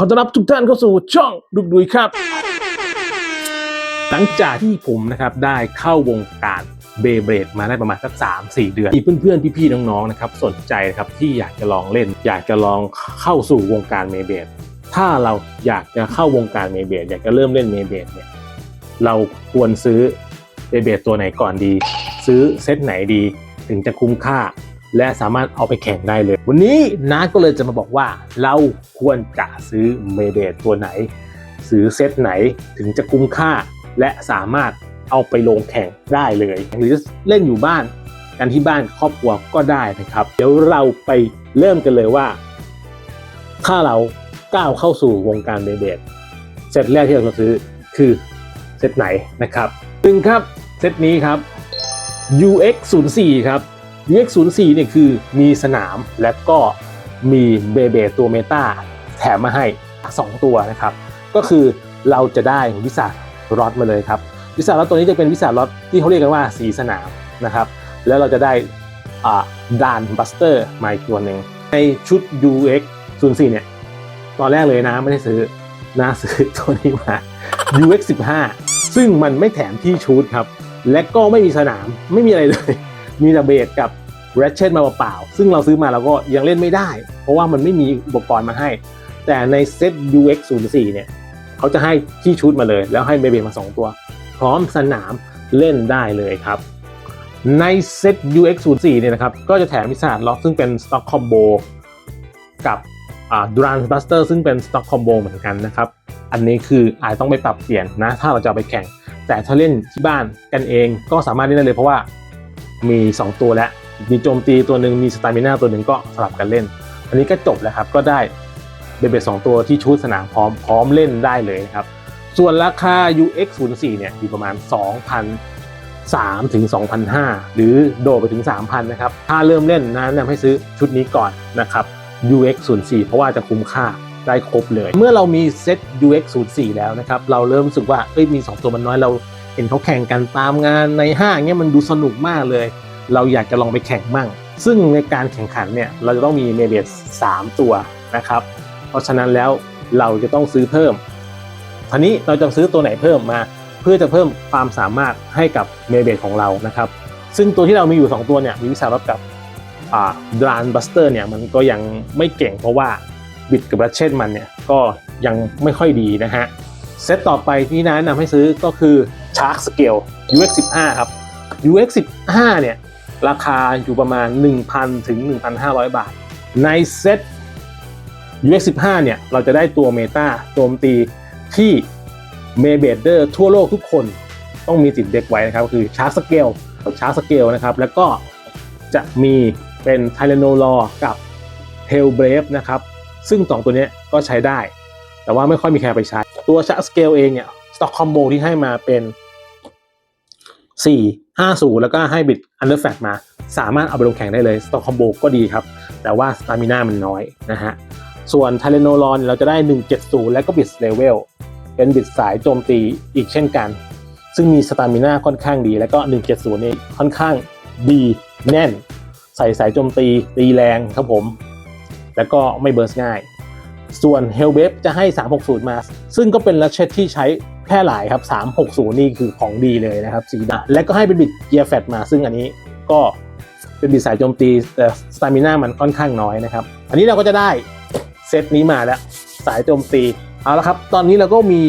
อต้อนรับทุกท่านเข้าสู่ช่องดุกดุยครับ หลังจากที่ผมนะครับได้เข้าวงการเบเบรดมาได้ประมาณสัก 3 4 เดือนมีเพื่อนๆ พี่ๆ น้องๆ นะครับสนใจนะครับที่อยากจะลองเล่น อยากจะลองเข้าสู่วงการเมเบรดถ้าเราอยากจะเข้าวงการเมเบรดอยากจะเริ่มเล่นเมเบรดเนี่ยเราควรซื้อเบเบรดตัวไหนก่อนดี ซื้อเซตไหนดีถึงจะคุ้มค่า และสามารถเอาไปแข่งได้เลย วันนี้น้าก็เลยจะมาบอกว่า เราควรจะซื้อเมเบรดตัวไหน ซื้อเซตไหนถึงจะคุ้มค่า และสามารถเอาไปลงแข่งได้เลย หรือเล่นอยู่บ้านกันที่บ้านครอบครัวก็ได้นะครับ เดี๋ยวเราไปเริ่มกันเลยว่า ถ้าเราก้าวเข้าสู่วงการเบเบดเซตแรกที่เราจะซื้อคือเซตไหนนะครับหนึ่งครับเซตนี้ครับ UX 0 4ครับ UX 0 4 เนี่ยคือมีสนามและก็มีเบเบตัวเมตาแถมมาให้ 2 ตัวนะครับ ก็คือเราจะได้วิสารอดมาเลยครับ วิสารอดตัวนี้จะเป็นวิสารอดที่เขาเรียกกันว่าสีสนามนะครับ แล้วเราจะได้อ่าดานบัสเตอร์มาอีกตัวหนึ่งในชุด UX 0 4เนี่ย ตอนแรกเลยนะไม่ได้ซื้อนะซื้อตัวนี้มา UX 15ซึ่งมันไม่แถมที่ชูดครับ และก็ไม่มีสนามไม่มีอะไรเลย มีแต่เบสกับแรชเชตมาเปล่าซึ่งเราซื้อมาเราก็ยังเล่นไม่ได้ เพราะว่ามันไม่มีอุปกรณ์มาให้ แต่ในเซต UX 0 4เนี่ยเขาจะให้ที่ชุดมาเลย แล้วให้เบเบมา 2 ตัว พร้อมสนามเล่นได้เลยครับ ในเซต UX 0 4เนี่ยนะครับ ก็จะแถมมิสซาร์ล็อกซึ่งเป็น Stock Combo กับอ่า Durance Buster ซึ่งเป็น Stock Combo เหมือนกันนะครับ อันนี้คืออาจต้องไปปรับเปลี่ยนนะ ถ้าเราจะไปแข่ง แต่ถ้าเล่นที่บ้านกันเองก็สามารถเล่นได้เลยเพราะว่า มี 2 ตัวแล้ว มีโจมตีตัวหนึ่งมีสตามิน่าตัวหนึ่งก็สลับกันเล่น อันนี้ก็จบแล้วครับ ก็ได้เบเบสองตัวที่ชุดสนามพร้อมพร้อมเล่นได้เลยนะครับ ส่วนราคา UX 0 4เนี่ยอยู่ประมาณ 2,003ถึง2,005หรือโดดไปถึง 3,000นะครับ ถ้าเริ่มเล่นนะแนะนำให้ซื้อชุดนี้ก่อนนะครับ UX 0 4เพราะว่าจะคุ้มค่าได้ครบเลย เมื่อเรามีเซต UX 0 4แล้วนะครับ เราเริ่มรู้สึกว่าเอ้ยมี 2 ตัวมันน้อยเรา เห็นเขาแข่งกันตามงานในห้างเงี้ยมันดูสนุกมากเลย เราอยากจะลองไปแข่งมั่ง ซึ่งในการแข่งขันเนี่ยเราจะต้องมีเมเบส3ตัวนะครับ เพราะฉะนั้นแล้วเราจะต้องซื้อเพิ่มทีนี้เราจะซื้อตัวไหนเพิ่มมา เพื่อจะเพิ่มความสามารถให้กับเมเบสของเรานะครับ ซึ่งตัวที่เรามีอยู่ 2 ตัวเนี่ยมีวิสารถกับอ่าดรานบัสเตอร์เนี่ยมันก็ยังไม่เก่งเพราะว่าบิดกับรัชเช่นมันเนี่ยก็ยังไม่ค่อยดีนะฮะ เซตต่อไปที่น้าแนะนำให้ซื้อก็คือ Shark Scale UX 15ครับ UX 15เนี่ยราคาอยู่ประมาณ 1,000 ถึง 1,500 บาท ในเซต UX 15เนี่ยเราจะได้ตัวเมตาโจมตีที่เมเบเดอร์ทั่วโลกทุกคนต้องมีติดเด็กไว้นะครับ คือชาร์ k สเกลชาร์ k สเกลนะครับ แล้วก็จะมีเป็นไทเลโนลอกับเฮลเบรฟนะครับ ซึ่งสองตัวเนี้ยก็ใช้ได้ แต่ว่าไม่ค่อยมีใครไปใช้ ตัวชาร์สเกลเองเนี่ยสต็อกคอมโบที่ให้มาเป็น 4 5 0 แล้วก็ให้บิดอันเดอร์แฟมาสามารถเอาไปลงแข่งได้เลยสต็อกคอมโบก็ดีครับ แต่ว่าสตามิน่ามันน้อยนะฮะ ส่วนไทเลโนลอนเราจะได้ 170 และก็บิดเลเวลเป็นบิดสายโจมตีอีกเช่นกัน ซึ่งมีสตามิน่าค่อนข้างดี แล้วก็ 170นี่ค่อนข้างดีแน่น ใส่สายโจมตีตีแรงครับผม แล้วก็ไม่เบิร์สง่าย ส่วน h e l l w a v e จะให้ 360 มา ซึ่งก็เป็นลัชเชตที่ใช้แพร่หลายครับ 360 นี่คือของดีเลยนะครับสีดำและก็ให้เป็นบิดเกียร์แฟตมา ซึ่งอันนี้ก็เป็นบิดสายโจมตีแต่สตามิน่ามันค่อนข้างน้อยนะครับ อันนี้เราก็จะได้เซตนี้มาแล้ว สายโจมตี เอาละครับ ตอนนี้เราก็มี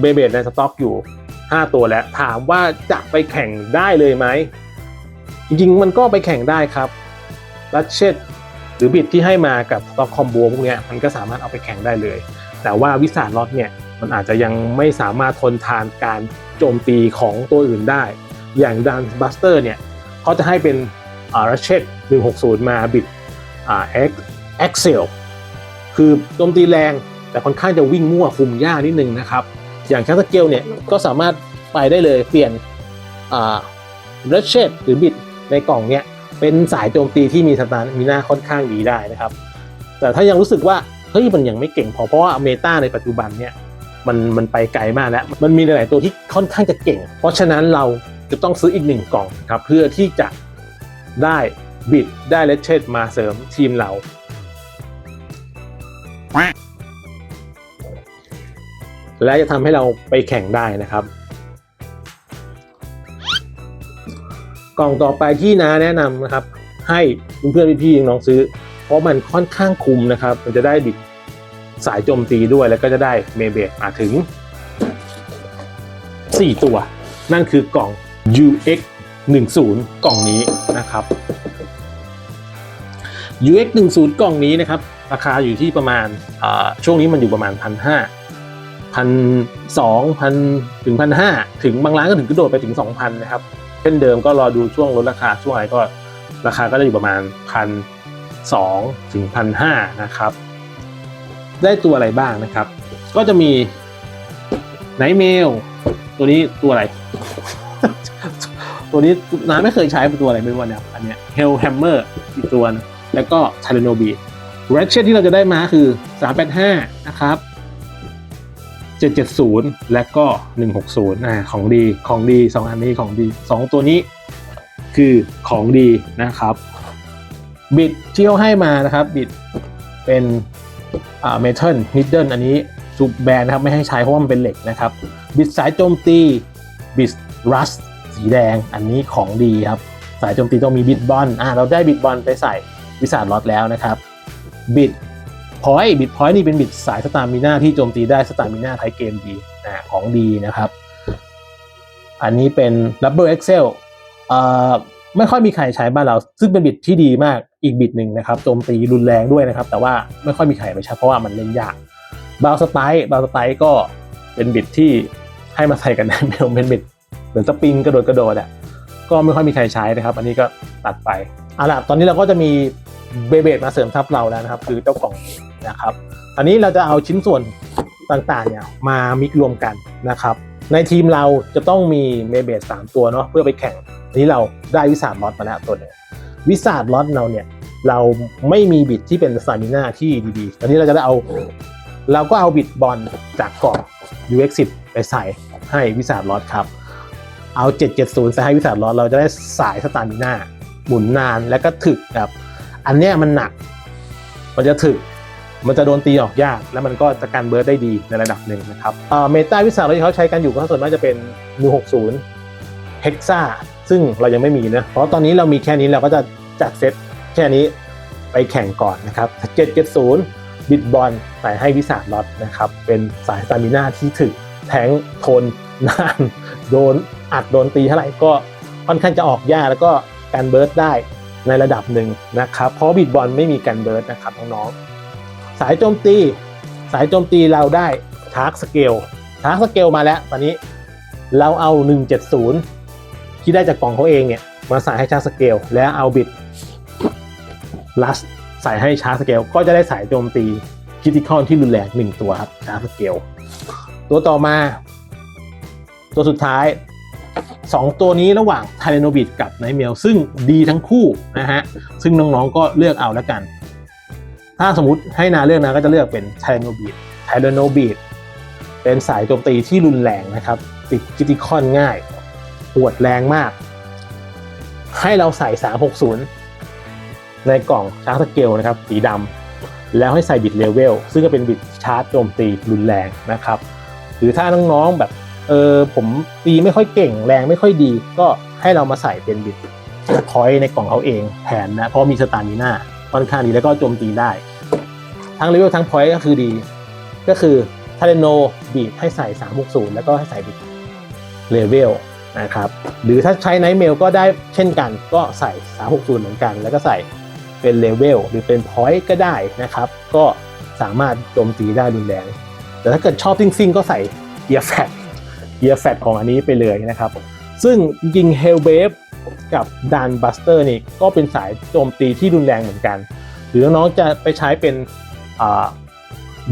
เบเบดในสต็อกอยู่ 5 ตัวแล้ว ถามว่าจะไปแข่งได้เลยไหม จริงๆ มันก็ไปแข่งได้ครับลัชเชต หรือบิดที่ให้มากับสต็อกคอมโบพวกนี้มันก็สามารถเอาไปแข่งได้เลย แต่ว่าวิสาล็อตเนี่ยมันอาจจะยังไม่สามารถทนทานการโจมตีของตัวอื่นได้ อย่างดันบัสเตอร์เนี่ยเขาจะให้เป็นอารัชเชต160 มาบิดอ่าเอ็กเอ็กเซลคือโจมตีแรงแต่ค่อนข้างจะวิ่งมั่วคุมยากนิดนึงนะครับ อย่างแคสเกลเนี่ยก็สามารถไปได้เลยเปลี่ยนอ่ารัชเชตหรือบิดในกล่องเนี่ย เป็นสายโจมตีที่มีสตาร์มีหน้าค่อนข้างดีได้นะครับ แต่ถ้ายังรู้สึกว่าเฮ้ยมันยังไม่เก่งพอเพราะว่าเมตาในปัจจุบันเนี่ยมันมันไปไกลมากแล้ว มันมีหลาย ๆ ตัวที่ค่อนข้างจะเก่ง เพราะฉะนั้นเราจะต้องซื้ออีกหนึ่งกล่องครับเพื่อที่จะได้บิดได้เลชเชตมาเสริมทีมเราและจะทำให้เราไปแข่งได้นะครับ กล่องต่อไปที่น้าแนะนำนะครับ ให้เพื่อนๆพี่ๆน้องซื้อ เพราะมันค่อนข้างคุมนะครับ มันจะได้บิดสายโจมตีด้วยแล้วก็จะได้เมเบดมาถึง 4 ตัว นั่นคือกล่อง UX 10กล่องนี้นะครับ UX 10กล่องนี้นะครับ ราคาอยู่ที่ประมาณช่วงนี้มันอยู่ประมาณพันห้าพันสองพันถึงพันห้าถึงบางร้านก็ถึงกระโดดไปถึงสองพันนะครับ เช่นเดิมก็รอดูช่วงลดราคาช่วงอะไรก็ราคาก็จะอยู่ประมาณพันสองถึงพันห้านะครับ ได้ตัวอะไรบ้างนะครับ ก็จะมีไนเมลตัวนี้ตัวอะไร ตัวนี้น้าไม่เคยใช้เป็นตัวอะไรไม่รู้นะครับอันเนี้ยเฮลแฮมเมอร์อีกตัวนึงแล้วก็ทาร์โนบีเรชเชตที่เราจะได้มาคือ 385 นะครับ 770 และก็ 160อ่าของดีของดี 2 อันนี้ของดี 2 ตัวนี้คือของดีนะครับ บิดที่เขาให้มานะครับ บิดเป็นอ่าเมทัลนิดเดิลอันนี้ซูบแบนนะครับ ไม่ให้ใช้เพราะว่ามันเป็นเหล็กนะครับ บิดสายโจมตีบิดรัสสีแดงอันนี้ของดีครับ สายโจมตีต้องมีบิดบอลอ่าเราได้บิดบอลไปใส่วิสาดล็อตแล้วนะครับ บิด พอยต์บิดพอยต์นี่เป็นบิดสายสตามิน่าที่โจมตีได้สตามิน่าไทยเกมดีอ่าของดีนะครับ อันนี้เป็น Rubber Excel เอ่อไม่ค่อยมีใครใช้บ้านเรา ซึ่งเป็นบิดที่ดีมากอีกบิดหนึ่งนะครับโจมตีรุนแรงด้วยนะครับ แต่ว่าไม่ค่อยมีใครไปใช้เพราะว่ามันเล่นยากบาวสไตล์บาวสไตล์ก็เป็นบิดที่ให้มาใส่กันได้เป็นบิดเหมือนสปริงกระโดดกระโดดอะก็ไม่ค่อยมีใครใช้นะครับ อันนี้ก็ตัดไปเอาล่ะตอนนี้เราก็จะมีเบเบดมาเสริมทับเราแล้วนะครับ คือเจ้ากล่อง นะครับอันนี้เราจะเอาชิ้นส่วนต่างๆเนี่ยมามิกรวมกันนะครับ ในทีมเราจะต้องมีเมเบสามตัวเนาะเพื่อไปแข่งอันนี้เราได้วิสาดล็อตมาแล้วตัวหนึงวิสาดล็อตเราเนี่ยเราไม่มีบิดที่เป็นสตามิน่าที่ดีๆ ตอนนี้เราจะได้เอา เราก็เอาบิดบอลจากกล่อง UX10 ไปใส่ให้วิสาดล็อตครับ เอา 770ใส่ให้วิสาดล็อตเราจะได้สายสตามิน่าหมุนนานแล้วก็ถึกครับ อันเนี้ยมันหนัก มันจะถึก มันจะโดนตีออกยาก แล้วมันก็จะกันเบิร์ดได้ดีในระดับหนึ่งนะครับเมตาวิสาที่เขาใช้กันอยู่ก็ส่วนมากจะเป็น160 Hexa ซึ่งเรายังไม่มีนะเพราะตอนนี้เรามีแค่นี้เราก็จะจัดเซตแค่นี้ไปแข่งก่อนนะครับ770บิดบอลใส่ให้วิสาล็อตนะครับเป็นสายสตามิน่าที่ถึกแทงทนนานโดนอัดโดนตีเท่าไหร่ก็ค่อนข้างจะออกยากแล้วก็การเบิร์ดได้ในระดับหนึ่งนะครับเพราะบิดบอลไม่มีการเบิร์ดนะครับน้องๆ สายโจมตี สายโจมตีเราได้ชาร์กสเกลชาร์กสเกลมาแล้วตอนนี้เราเอา 170 ที่ได้จากกล่องเขาเองเนี่ย มาใส่ให้ชาร์กสเกล แล้วเอาบิดลัสใส่ให้ชาร์กสเกล ก็จะได้สายโจมตีคิติคอนที่รุนแรงหนึ่งตัวครับชาร์กสเกล ตัวต่อมา ตัวสุดท้าย 2 ตัวนี้ระหว่างไทเรโนบิดกับไนเมลซึ่งดีทั้งคู่นะฮะ ซึ่งน้องๆก็เลือกเอาแล้วกัน ถ้าสมมติให้นาเลือกนะก็จะเลือกเป็นไทโนบิดไทโนบิดเป็นสายโจมตีที่รุนแรงนะครับ ติดคิติคอนง่ายปวดแรงมาก ให้เราใส่ 360 ในกล่องชาร์จสเกลนะครับ สีดำแล้วให้ใส่บิดเลเวลซึ่งก็เป็นบิดชาร์จโจมตีรุนแรงนะครับ หรือถ้าน้องๆแบบเออผมตีไม่ค่อยเก่งแรงไม่ค่อยดี ก็ให้เรามาใส่เป็นบิดพอยในกล่องเขาเองแทนนะ เพราะมีสตามิน่าค่อนข้างดีแล้วก็โจมตีได้ ทั้งเลเวลทั้งพอยต์ก็คือดี ก็คือทาเรโนบีดให้ใส่ 360 แล้วก็ให้ใส่บิดเลเวลนะครับหรือถ้าใช้ไนท์เมลก็ได้เช่นกัน ก็ใส่ 360 เหมือนกัน แล้วก็ใส่เป็นเลเวลหรือเป็นพอยต์ก็ได้นะครับ ก็สามารถโจมตีได้รุนแรง แต่ถ้าเกิดชอบซิ่งๆ ก็ใส่เกียร์แฟตเกียร์แฟตของอันนี้ไปเลยนะครับ ซึ่งจริงๆ Hellwave กับดันบัสเตอร์นี่ก็เป็นสายโจมตีที่รุนแรงเหมือนกัน หรือน้องๆจะไปใช้เป็น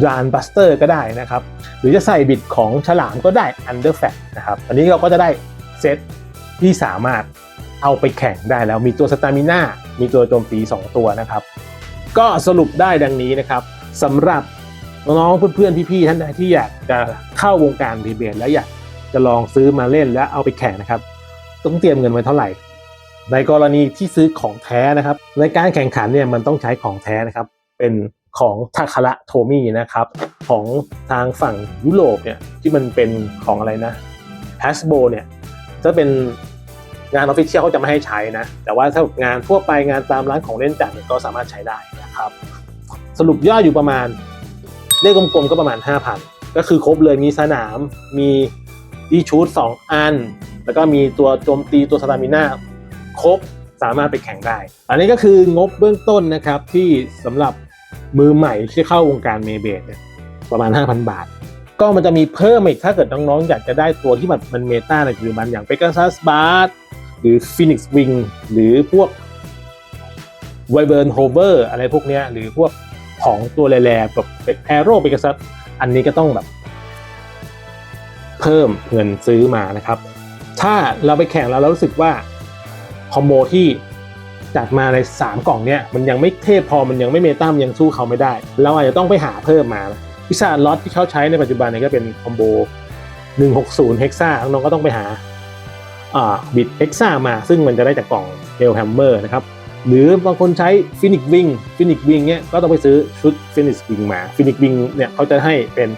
ดันบัสเตอร์ก็ได้นะครับ หรือจะใส่บิดของฉลามก็ได้ Under Fat นะครับอันนี้เราก็จะได้เซตที่สามารถเอาไปแข่งได้แล้วมีตัวสตามิน่ามีตัวโจมตี 2 ตัวนะครับ ก็สรุปได้ดังนี้นะครับสำหรับน้องๆเพื่อนๆพี่ๆท่านใดที่อยากจะเข้าวงการดีเบตและอยากจะลองซื้อมาเล่นและเอาไปแข่งนะครับ ต้องเตรียมเงินไว้เท่าไหร่ ในกรณีที่ซื้อของแท้นะครับ ในการแข่งขันเนี่ยมันต้องใช้ของแท้นะครับ เป็น ของทาคาระโทมี่นะครับ ของทางฝั่งยุโรปเนี่ยที่มันเป็นของอะไรนะ h a s b r o เนี่ยจะเป็นงานออฟฟิเชียลเขาจะไม่ให้ใช้นะ แต่ว่าถ้างานทั่วไปงานตามร้านของเล่นจัดเนี่ยก็สามารถใช้ได้นะครับ สรุปยอดอยู่ประมาณเลขกลมๆก็ประมาณ 5,000 ก็คือครบเลยมีสนามมีดีชูด2อัน แล้วก็มีตัวโจมตีตัวสตามิน่าครบสามารถไปแข่งได้ อันนี้ก็คืองบเบื้องต้นนะครับที่สำหรับ มือใหม่ที่เข้าวงการเมเบดเนี่ยประมาณ 5,000 บาท ก็มันจะมีเพิ่มอีกถ้าเกิดน้องๆ อยากจะได้ตัวที่มันมันเมตาในปัจจุบันอย่าง Pegasus Bard หรือ Phoenix Wing หรือพวก w i b e r n Hover อะไรพวกเนี้ยหรือพวกของตัวแร่ๆแบบแอโร่เปกัสอันนี้ก็ต้องแบบ เพิ่มเงินซื้อมานะครับ ถ้าเราไปแข่งแล้วเรารู้สึกว่าคอมโบที่ จัดมาใน 3 กล่องเนี้ยมันยังไม่เทพพอมันยังไม่เมตามนยังสู้เขาไม่ได้ เราอาจจะต้องไปหาเพิ่มมาพิซซ่าล็อตที่เขาใช้ในปัจจุบันเนี่ยก็เป็นคอมโบ 160 เฮกซ่าน้องก็ต้องไปหาบิดเฮกซ่ามา ซึ่งมันจะได้จากกล่องเฮลแฮมเมอร์นะครับหรือบางคนใช้ฟินิกวิงฟินิกวิงเนี่ยก็ต้องไปซื้อชุดฟินิกวิงมาฟินิกวิงเนี่ยเขาจะให้เป็น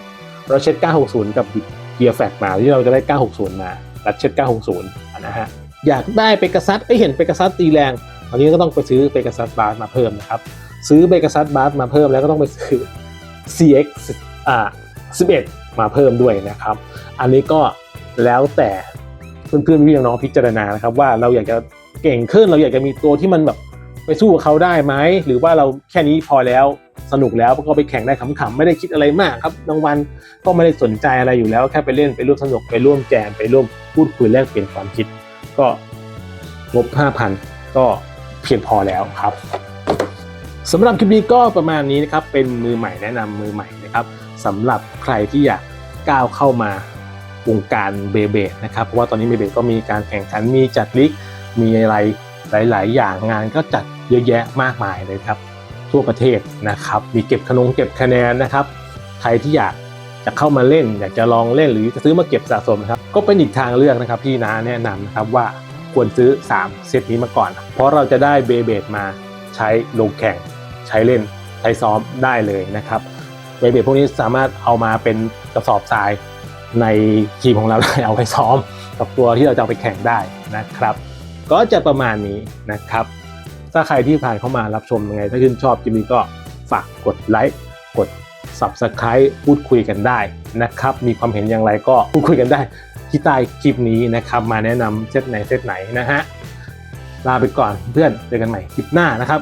รัชเชต960 กับบิดเกียร์แฟกมาที่เราจะได้ 960 มารัชเชต960นะฮะอยากได้เปกัสซัสไอเห็นเปกัสซัสตีแรง อันนี้ก็ต้องไปซื้อเปกัสซัสบาร์มาเพิ่มนะครับ ซื้อเปกัสซัสบาร์มาเพิ่มแล้วก็ต้องไปซื้อ CX อ่า11 มาเพิ่มด้วยนะครับ อันนี้ก็แล้วแต่เพื่อนๆพี่น้องพิจารณานะครับว่าเราอยากจะเก่งขึ้นเราอยากจะมีตัวที่มันแบบไปสู้กับเขาได้ไหมหรือว่าเราแค่นี้พอแล้วสนุกแล้วก็ไปแข่งได้ขำๆไม่ได้คิดอะไรมากครับรางวัลก็ไม่ได้สนใจอะไรอยู่แล้วแค่ไปเล่นไปร่วมสนุกไปร่วมแจมไปร่วมพูดคุยแลกเปลี่ยนความคิด ก็งบ 5,000 ก็ เพียงพอแล้วครับสำหรับคลิปนี้ก็ประมาณนี้นะครับเป็นมือใหม่แนะนำมือใหม่นะครับสำหรับใครที่อยากก้าวเข้ามาวงการเบเบดนะครับเพราะว่าตอนนี้เบเบดก็มีการแข่งขันมีจัดลิกมีอะไรหลาย ๆ อย่างงานก็จัดเยอะแยะมากมายเลยครับ ทั่วประเทศนะครับมีเก็บขนงเก็บคะแนนนะครับ ใครที่อยากจะเข้ามาเล่น อยากจะลองเล่นหรือจะซื้อมาเก็บสะสมนะครับ ก็เป็นอีกทางเลือกนะครับที่น้าแนะนำนะครับว่า ควรซื้อ 3 เซตนี้มาก่อน เพราะเราจะได้เบเบดมาใช้ลงแข่ง ใช้เล่น ใช้ซ้อมได้เลยนะครับเบเบดพวกนี้สามารถเอามาเป็นกระสอบทรายในทีมของเราได้เอาไปซ้อม กับตัวที่เราจะไปแข่งได้นะครับ ก็จะประมาณนี้นะครับ ถ้าใครที่ผ่านเข้ามารับชมยังไง ถ้าชื่นชอบคลิปนี้ก็ฝากกดไลค์กด Subscribe พูดคุยกันได้นะครับ มีความเห็นอย่างไรก็พูดคุยกันได้ ที่ใต้คลิปนี้นะครับ มาแนะนำเซตไหนเซตไหนนะฮะลาไปก่อนเพื่อนเจอกันใหม่คลิปหน้านะครับ